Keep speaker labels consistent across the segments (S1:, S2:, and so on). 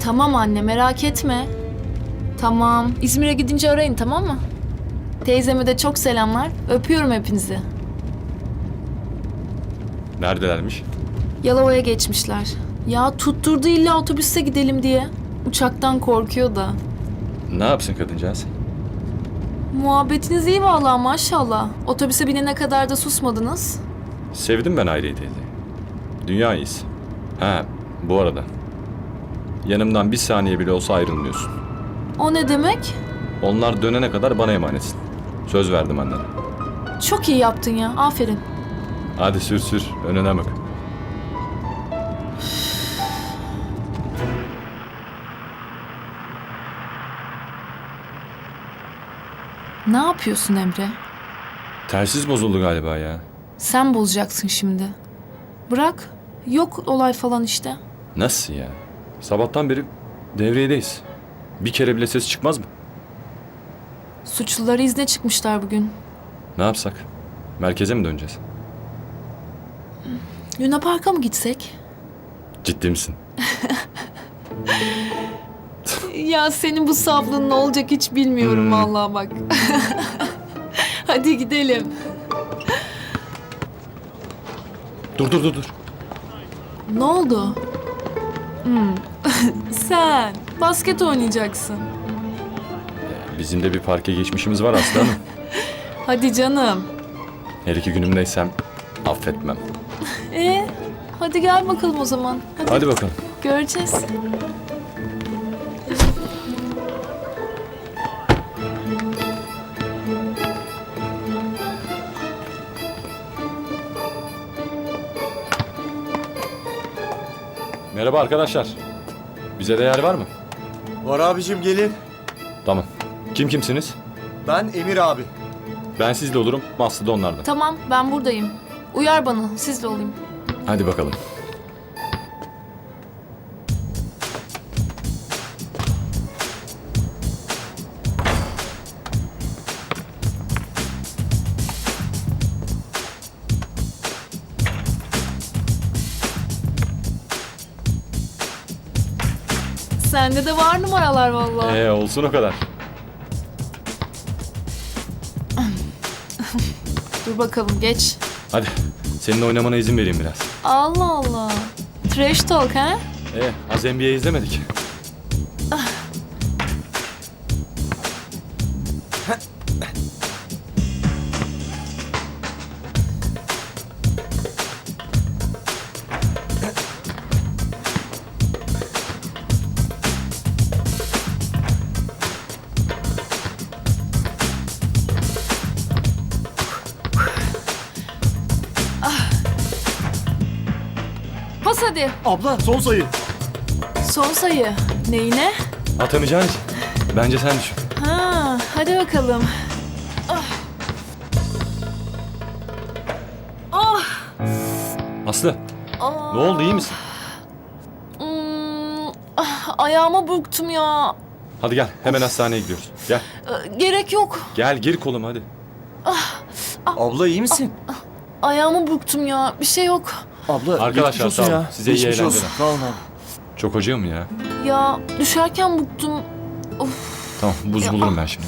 S1: Tamam anne merak etme. Tamam. İzmir'e gidince arayın tamam mı? Teyzeme de çok selamlar. Öpüyorum hepinizi.
S2: Neredelermiş?
S1: Yalova'ya geçmişler. Ya tutturdu illa otobüste gidelim diye. Uçaktan korkuyor da.
S2: Ne yapsın kadıncağız?
S1: Muhabbetiniz iyi vallahi maşallah. Otobüse binene kadar da susmadınız.
S2: Sevdim ben Hayriye teyze. Dünya iyisi. Ha, bu arada. Yanımdan bir saniye bile olsa ayrılmıyorsun.
S1: O ne demek?
S2: Onlar dönene kadar bana emanetsin. Söz verdim annene.
S1: Çok iyi yaptın ya. Aferin.
S2: Hadi sür sür, önüne bak.
S1: Ne yapıyorsun Emre?
S2: Telsiz bozuldu galiba ya.
S1: Sen bozacaksın şimdi. Bırak. Yok olay falan işte.
S2: Nasıl ya? Sabahtan beri devredeyiz. Bir kere bile ses çıkmaz mı?
S1: Suçluları izne çıkmışlar bugün.
S2: Ne yapsak? Merkeze mi döneceğiz?
S1: Luna Park'a mı gitsek?
S2: Ciddi misin?
S1: Ya senin bu saflığın ne olacak hiç bilmiyorum
S2: Hmm.
S1: vallahi bak. Hadi gidelim.
S2: Dur dur dur dur.
S1: Ne oldu? Hmm. Sen basket oynayacaksın.
S2: Bizim de bir parke geçmişimiz var aslanım.
S1: Hadi canım.
S2: Her iki günümdeysem affetmem.
S1: E hadi gel bakalım o zaman. Hadi,
S2: Hadi bakalım.
S1: göreceğiz.
S2: Merhaba arkadaşlar. Bize de yer var mı?
S3: Var abicim gelin.
S2: Tamam. Kim kimsiniz?
S3: Ben Emir abi.
S2: Ben sizle olurum, Aslı da onlardan.
S1: Tamam ben buradayım. Uyar bana sizle olayım.
S2: Hadi bakalım.
S1: Sende de var numaralar vallahi.
S2: Ee, olsun o kadar.
S1: Dur bakalım geç.
S2: Hadi. Seninle oynamana izin vereyim biraz.
S1: Allah Allah. Trash talk ha?
S2: Ee, az NBA izlemedik.
S1: Hadi.
S3: Abla son sayı.
S1: Son sayı. Neyine?
S2: Atamayacağın için. Bence sen düşün.
S1: Ha, hadi bakalım.
S2: Aslı,
S1: Aa,
S2: ne oldu iyi misin?
S1: hmm, ah, ayağıma burktum ya.
S2: Hadi gel, hemen hastaneye gidiyoruz. Gel,
S1: Ee, Gerek yok.
S2: gel gir koluma hadi.
S3: Abla iyi misin?
S1: Ayağımı burktum ya. Bir şey yok.
S3: Abla
S2: Arkadaşlar,
S3: geçmiş olsun
S2: sağ olun.
S3: ya.
S2: Size iyi
S3: Geçmiş olsun.
S2: eğlenceler.
S3: Sağ olun abi.
S2: Çok acıyor mu ya?
S1: Ya düşerken burktum.
S2: Tamam, buz
S1: Ya,
S2: bulurum ben şimdi.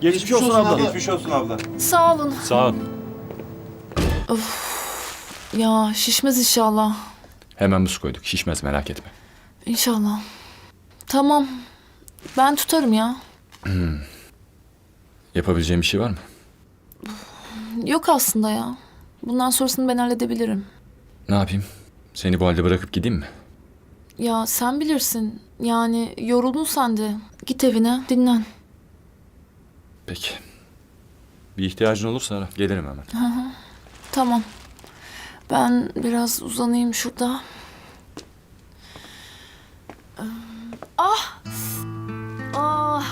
S2: Gel.
S3: Geçmiş olsun abla.
S4: Geçmiş olsun abla.
S1: Sağ olun.
S2: Sağ ol.
S1: Ya şişmez inşallah.
S2: Hemen buz koyduk, şişmez merak etme.
S1: İnşallah. Tamam. Ben tutarım ya.
S2: Yapabileceğim bir şey var mı?
S1: Yok aslında ya. Bundan sonrasını ben halledebilirim.
S2: Ne yapayım? Seni bu halde bırakıp gideyim mi?
S1: Ya sen bilirsin. Yani yoruldun sen de. Git evine dinlen.
S2: Peki. Bir ihtiyacın olursa ara, gelirim hemen.
S1: Tamam. Ben biraz uzanayım şurada. Ee, Ah! Ah!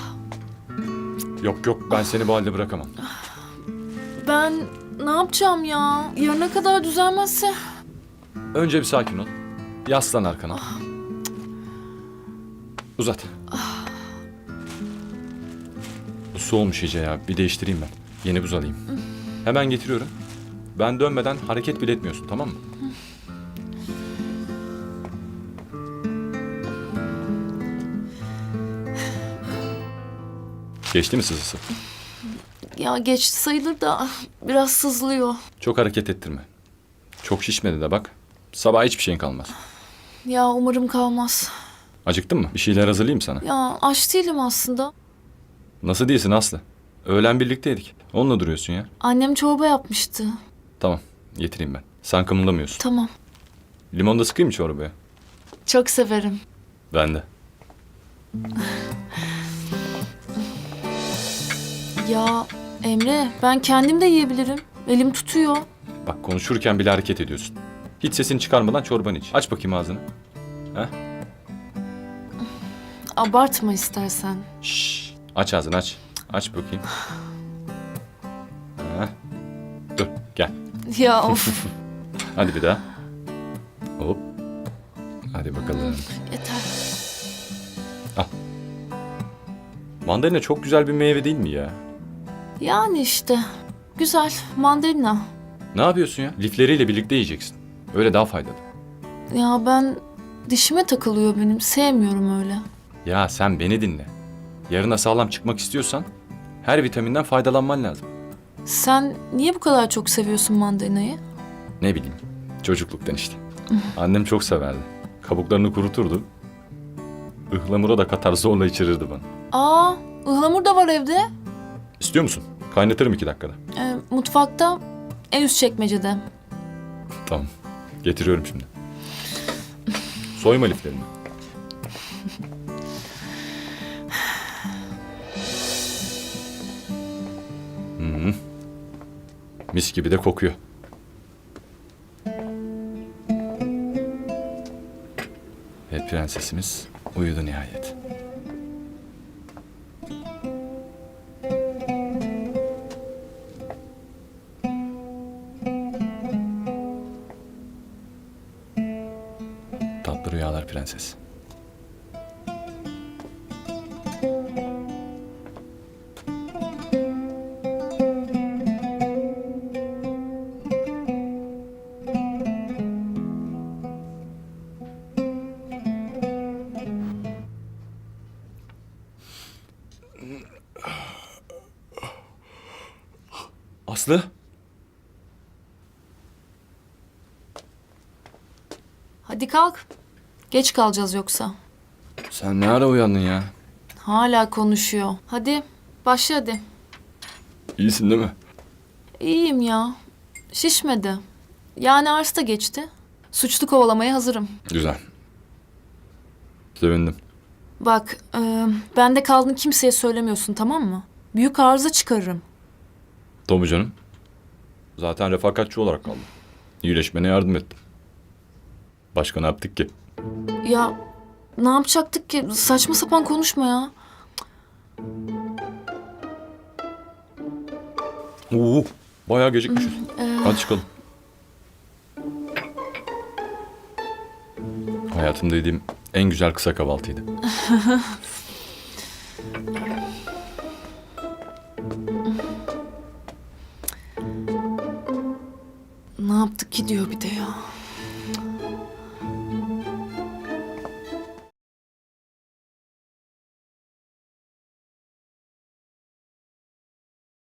S2: Yok yok, ben seni bu halde bırakamam.
S1: Ben ne yapacağım ya? Yarına kadar düzelmezse.
S2: Önce bir sakin ol. Yaslan arkana. Ah. Uzat. Bu soğumuş iyice ya. Bir değiştireyim ben. Yeni buz alayım. Hemen getiriyorum. Ben dönmeden hareket bile etmiyorsun tamam mı? Geçti mi sızısı?
S1: Ya geçti sayılır da biraz sızlıyor.
S2: Çok hareket ettirme. Çok şişmedi de bak. Sabah hiçbir şeyin kalmaz.
S1: Ya umarım kalmaz.
S2: Acıktın mı? Bir şeyler hazırlayayım sana.
S1: Ya aç değilim aslında.
S2: Nasıl değilsin Aslı? Öğlen birlikteydik. Onunla duruyorsun ya.
S1: Annem çorba yapmıştı.
S2: Tamam. Getireyim ben. Sen kımıldamıyorsun.
S1: Tamam.
S2: Limon da sıkayım mı çorbaya?
S1: Çok severim.
S2: Ben de.
S1: Ya Emre ben kendim de yiyebilirim. Elim tutuyor.
S2: Bak konuşurken bile hareket ediyorsun. Hiç sesini çıkarmadan çorbanı iç. Aç bakayım ağzını.
S1: Abartma istersen.
S2: Şşş. Aç ağzını aç. Aç bakayım. Heh. Dur gel.
S1: Ya of
S2: Hadi bir daha. Hop. Hadi bakalım.
S1: yeter.
S2: Mandalina çok güzel bir meyve değil mi ya?
S1: Yani işte. Güzel. Mandalina.
S2: Ne yapıyorsun ya? Lifleriyle birlikte yiyeceksin. Öyle daha faydalı.
S1: Ya ben dişime takılıyor benim. Sevmiyorum öyle.
S2: Ya sen beni dinle. Yarına sağlam çıkmak istiyorsan her vitaminden faydalanman lazım.
S1: Sen niye bu kadar çok seviyorsun mandalinayı?
S2: Ne bileyim. Çocukluktan işte. Annem çok severdi. Kabuklarını kuruturdu. Ihlamura da katar zorla içirirdi bana.
S1: Aa, ıhlamur da var evde.
S2: İstiyor musun? Kaynatırım iki dakikada.
S1: Ee, mutfakta en üst çekmecede.
S2: Tamam. Getiriyorum şimdi. Soyma liflerini. Hı. Mis gibi de kokuyor. Ve prensesimiz uyudu nihayet. Tatlı rüyalar prenses. Aslı?
S1: Hadi kalk. Geç kalacağız yoksa.
S2: Sen ne ara uyandın ya?
S1: Hala konuşuyor. Hadi başla hadi.
S2: İyisin değil mi?
S1: İyiyim ya. Şişmedi. Yani arz da geçti. Suçlu kovalamaya hazırım.
S2: Güzel. Sevindim.
S1: Bak, e, bende kaldığını kimseye söylemiyorsun tamam mı? Büyük arıza çıkarırım.
S2: Tabii canım. Zaten refakatçi olarak kaldım. İyileşmene yardım ettim. Başka ne yaptık ki?
S1: Ya ne yapacaktık ki? Saçma sapan konuşma ya.
S2: Oo, bayağı gecikmişiz. Hadi çıkalım. Hayatımda yediğim en güzel kısa kahvaltıydı.
S1: Ne yaptık ki diyor bir de ya.